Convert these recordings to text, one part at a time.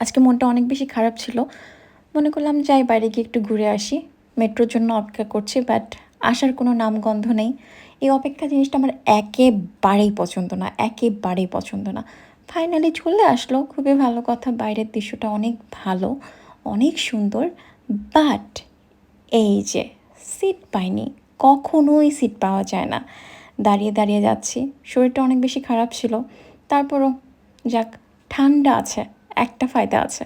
আজকে মনটা অনেক বেশি খারাপ ছিল। মনে করলাম, যাই, বাইরে গিয়ে একটু ঘুরে আসি। মেট্রোর জন্য অপেক্ষা করছি, বাট আসার কোনো নামগন্ধ নেই। এই অপেক্ষা জিনিসটা আমার একেবারেই পছন্দ না, একেবারেই পছন্দ না। ফাইনালি চলে আসলো। খুবই ভালো কথা, বাইরের দৃশ্যটা অনেক ভালো, অনেক সুন্দর, বাট এই যে সিট পাইনি, কখনোই সিট পাওয়া যায় না। দাঁড়িয়ে দাঁড়িয়ে যাচ্ছি। শরীরটা অনেক বেশি খারাপ ছিল। তারপরও যাক, ঠান্ডা আছে। একটা ফায়দা আছে।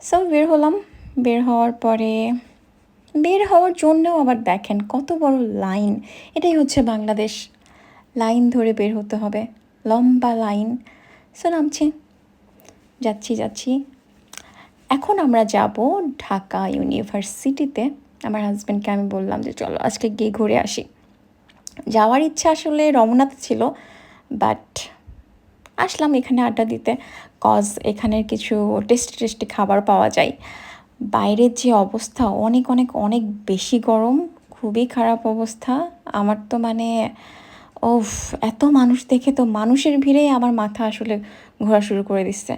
সো বের হলাম। বের হওয়ার পরে, বের হওয়ার জন্যও আবার দেখেন কত বড় লাইন। এটাই হচ্ছে বাংলাদেশ। লাইন ধরে বের হতে হবে। লম্বা লাইন। সো নামছি। যাচ্ছি যাচ্ছি। এখন আমরা যাব ঢাকা ইউনিভার্সিটিতে। আমার হাজব্যান্ডকে আমি বললাম যে, চলো আজকে গিয়ে ঘুরে আসি। যাওয়ার ইচ্ছা আসলে রমনাতে ছিল, বাট আসলাম এখানে আড্ডা দিতে। কজ এখানের কিছু টেস্টি টেস্টি খাবার পাওয়া যায়। বাইরের যে অবস্থা, অনেক অনেক অনেক বেশি গরম, খুবই খারাপ অবস্থা। আমার তো মানে ওফ এত মানুষ দেখে তো মানুষের ভিড়েই আমার মাথা আসলে ঘোরা শুরু করে দিচ্ছে।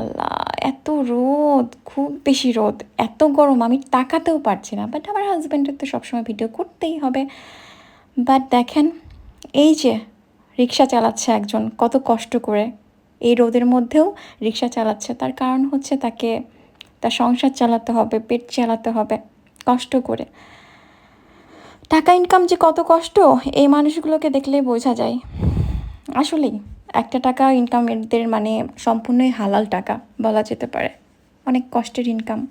আল্লাহ, এত রোদ, খুব বেশি রোদ, এত গরম, আমি তাকাতেও পারছি না। বাট আমার হাজব্যান্ডের তো সবসময় ভিডিও করতেই হবে। বাট দেখেন, এই যে রিক্সা চালাচ্ছে একজন। কত কষ্ট করে। এই রোদের মধ্যেও রিক্সা চালাচ্ছে। তার কারণ হচ্ছে তাকে তার সংসার চালাতে হবে, পেট চালাতে হবে, কষ্ট করে। টাকা ইনকাম যে কত কষ্ট, এই মানুষগুলোকে দেখলেই বোঝা যায়। আসলেই একটা টাকা ইনকাম এদের মানে সম্পূর্ণই হালাল টাকা বলা যেতে পারে। অনেক কষ্টের ইনকাম